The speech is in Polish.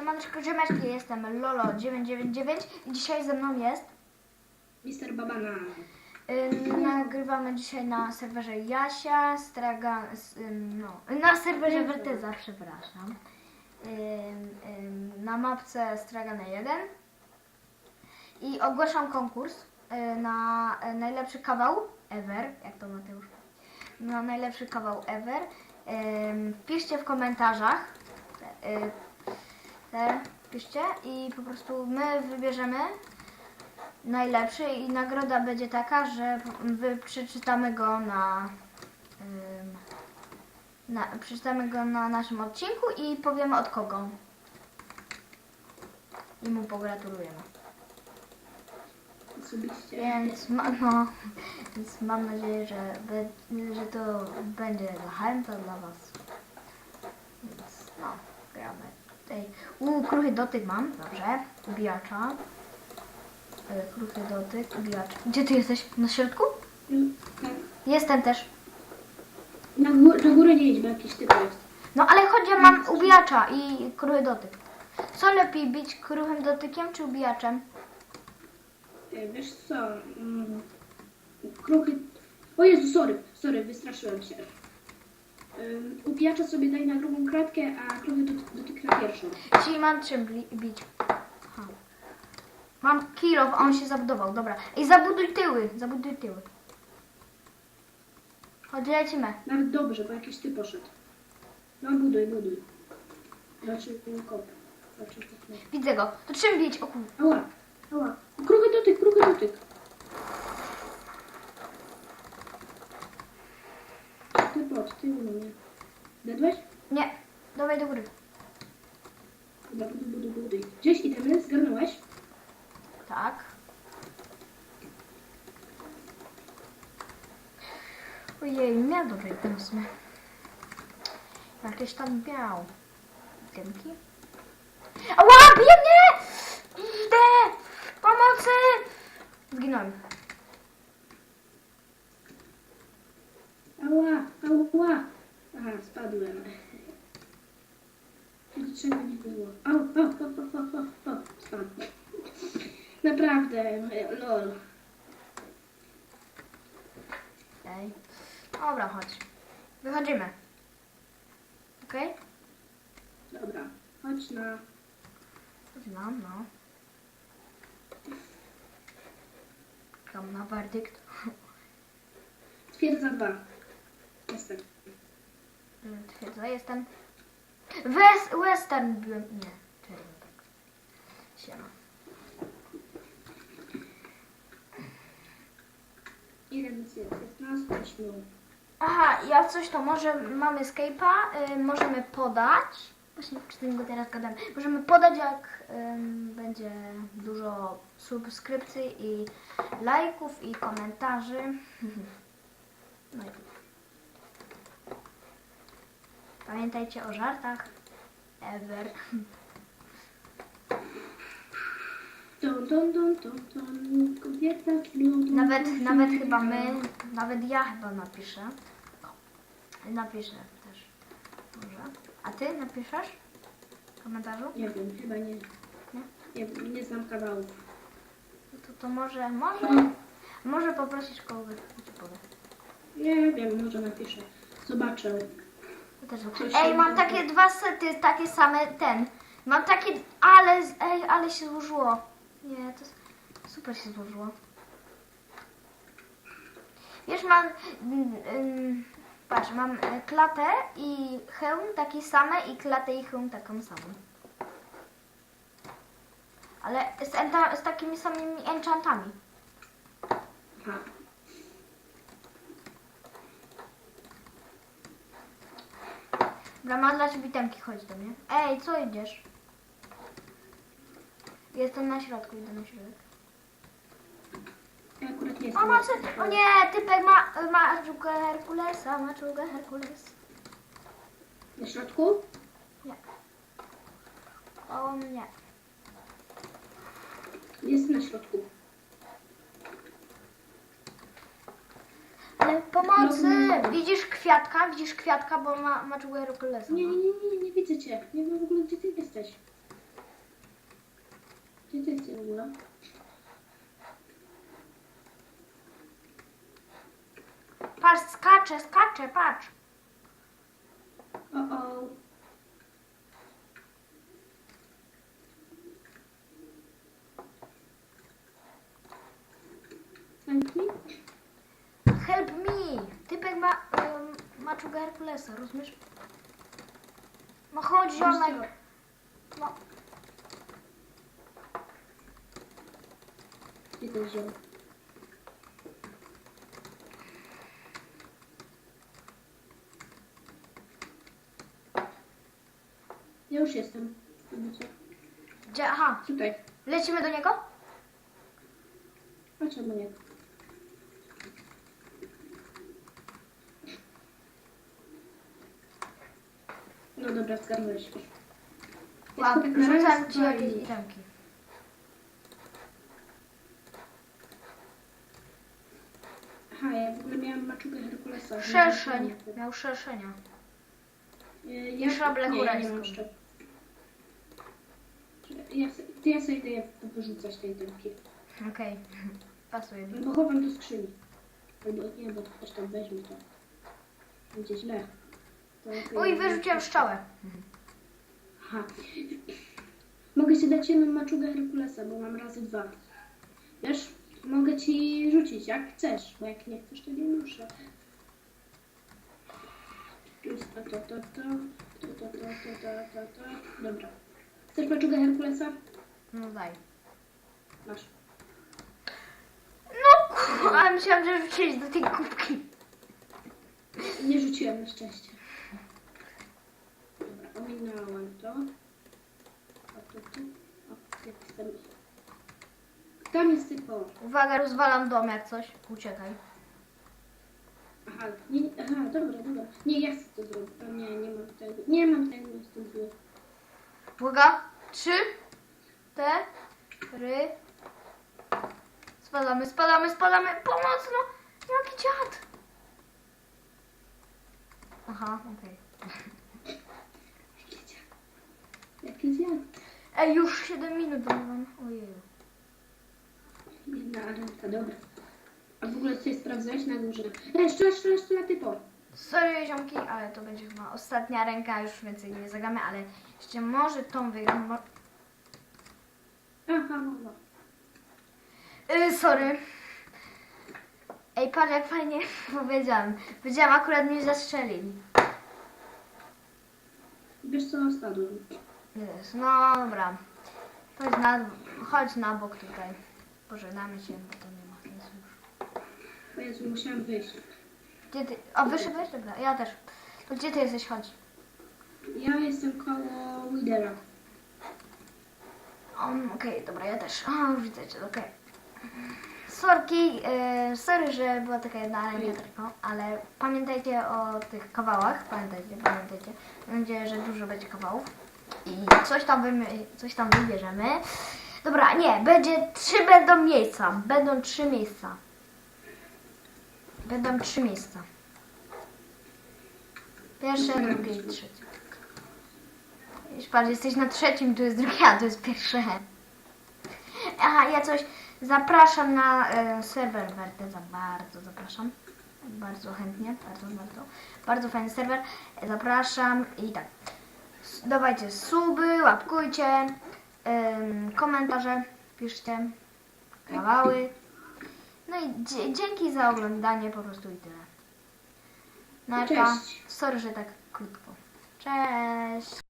Siemaneczko, ziemeczki, jestem Lolo999 i dzisiaj ze mną jest. Mister Babana. Ym, nagrywamy dzisiaj na serwerze Jasia, Stragan, s- ym, no, na serwerze Werteza, przepraszam. Ym, ym, na mapce Stragana 1. I ogłaszam konkurs y, na y, najlepszy kawał ever, jak to Mateusz? Na najlepszy kawał ever. Ym, piszcie w komentarzach. y, piszcie i po prostu my wybierzemy najlepszy i nagroda będzie taka, że wy przeczytamy go na, na przeczytamy go na naszym odcinku i powiemy od kogo. I mu pogratulujemy. Osobiście. Więc, ma, no, więc mam nadzieję, że, be, że to będzie zachęta dla Was. Więc no, gramy. Tutaj, u, kruchy dotyk mam, dobrze. Ubijacza. E, Kruchy dotyk, ubijacz. Gdzie Ty jesteś? Na środku? Mm, Tak. Jestem też. Na, gó- na górę nie idź, bo jakiś typ jest. No ale chodź, ja mam ubijacza i kruchy dotyk. Co lepiej bić kruchym dotykiem czy ubijaczem? E, Wiesz co? Mm, Kruchy... O Jezu, sorry, sorry, wystraszyłem się. Upijacza sobie daj na drugą kratkę, a kruchy dot- dotyk na pierwszą. Czyli mam czym bli- bić. Aha. Mam kilow, a on się zabudował. Dobra. I zabuduj tyły, zabuduj tyły. Chodź, lecimy. Nawet dobrze, bo jakiś ty poszedł. No buduj, buduj. Znaczy kop. Znaczy kop. Widzę go. To czym bić? O kur... Ała, ała. Kruchy dotyk, kruchy dotyk. Ty pod, ty u mnie. Dedłeś? Nie. Dawaj do góry. Dobra, buduj, buduj, buduj. Gdzieś itemy zgarnąłeś? Tak. Ojej, nie ten w sumie. Jakieś tam biał. Dymki. Ała, bije mnie! Idę! Pomocy! Zginąłem. Ała, ała. Aha, spadłem. Niczego nie było. Au, au, au, au, au, au, au. Spadłem. Naprawdę, lol. Ej. Dobra, chodź. Wychodzimy. Okej? Dobra, chodź na... Znam, no. Czekam na werdykt. Twierdza dwa. Jestem. Twierdza, jestem. West, western byłem. Nie, czerwony. Siema. Ile nic jest? 15 8. Aha, ja coś to może mamy Skype'a, y, możemy podać. Właśnie przy tym go teraz gadam. Możemy podać jak ym, będzie dużo subskrypcji i lajków i komentarzy. No i Pamiętajcie o żartach. Ever. Kobieta Nawet, nawet chyba my, nawet ja chyba napiszę. Napiszę też. Może. A ty napiszesz? W komentarzu? Nie wiem, chyba nie. Nie? Nie, nie znam kawałów. No To, to może, może, może poprosisz kogoś, kto ci powie. Nie wiem, może napiszę. Zobaczę. Ej, mam takie dwa sety, takie same, ten. Mam takie, ale, ej, ale się złożyło. Nie, to super się złożyło. Wiesz, mam, mm, mm, patrz, mam e, klatę i hełm takie same i klatę i hełm taką samą. Ale z, z takimi samymi enchantami. Dobra, mam dla ciebie temki, chodź do mnie. Ej, co idziesz? Jestem na środku, idę na środek. Ja akurat nie jestem. Pomocy! O nie, typek ma, ma Herkulesa, ma czugę Herkules. Na środku? Nie. O mnie. Jest na środku. Ale pomocy! No, Widzisz kwiatka? Widzisz kwiatka, bo ma, ma czugę Herkulesa. Nie, nie, nie, nie, nie widzę cię. Nie wiem w ogóle, gdzie ty jesteś. Gdzie ty jesteś w ogóle? Patrz, skacze, skacze, patrz. O, o. Help me? Help me! Typek ma um, maczuga Herkulesa, rozumiesz? No chodź, ziomek. No, to wziął? Ja już jestem. Gdzie? Aha, Tutaj. lecimy do niego? A czemu nie? No dobra, zgarnąłeś. Łap, tak na rzucam ci jakieś itemki. Aha, ja w ogóle miałam maczugę Herkulesa. Szerszeń. Miał szerszenia. Ja, I ja, szablę nie, ja nie mam jeszcze. Ja, se- ty ja sobie idę wyrzucać tej dymki. Okej, pasuje mi. Bo chowam do skrzyni. Albo nie, bo ktoś tam weźmie to. Będzie źle. Oj, wyrzuciłem szczałę. Aha. Mogę ci dać jedną maczugę Herkulesa, bo mam razy dwa. Wiesz, mogę ci rzucić jak chcesz, bo jak nie chcesz, to nie muszę. To, to, to, to, to, to, to, to, to, to. Dobra. Chcesz maczugę Herkulesa? No daj. Masz. No kurwa, myślałam, że rzuciłeś do tej kubki. Nie rzuciłem na szczęście. Dobra, ominąłem to. A to tu. O, jak jestem. Tam jest typo. Uwaga, rozwalam dom jak coś. Uciekaj. Aha, nie, aha, dobra, dobra. Nie, ja chcę to zrobić. O nie, nie mam tego. Nie mam tego, jestem zły. Uwaga, trzy, cztery. Spadamy, spadamy, spadamy. Pomocno! Jaki dziad! Aha, okej. Jaki dziad. Ej, już 7 minut mam. Ojej. Jedna arenka, dobra. A w ogóle coś sprawdzałeś na górze? E, jeszcze, jeszcze, jeszcze na typo. Sorry, ziomki, ale to będzie chyba ostatnia ręka. Już więcej nie zagramy, ale jeszcze może tą wygram. Mo- Aha, mama. Yy, sorry. Ej, patrz jak fajnie powiedziałam. Powiedziałam, akurat mnie zastrzelili. Wiesz co, spadłem. Jest, no dobra. Chodź na, chodź na bok tutaj. Pożegnamy się, bo to nie ma sensu już. Jezu, musiałam wyjść. Gdzie ty? O, wyszedłeś? Dobra, ja też. To gdzie ty jesteś? Chodź. Ja jestem koło Widera. Um, Okej, dobra, ja też. O, już widzę cię, okej. Sorki, e, sorry, że była taka jedna tylko, ale pamiętajcie o tych kawałach, pamiętajcie, pamiętajcie. Mam nadzieję, że dużo będzie kawałów i coś tam, wymy, coś tam wybierzemy. Dobra, nie, będzie, trzy będą miejsca, będą trzy miejsca. Będą trzy miejsca. Pierwsze, drugie i trzecie. Już patrz, jesteś na trzecim, tu jest drugie, a tu jest pierwsze. Aha, ja coś zapraszam na e, serwer Werteza, bardzo zapraszam. Bardzo chętnie, bardzo, bardzo. Bardzo fajny serwer. Zapraszam i tak. Dawajcie suby, łapkujcie, komentarze, piszcie, kawały. No i dzie- dzięki za oglądanie po prostu i tyle. Narka. Cześć. Sorry, że tak krótko. Cześć.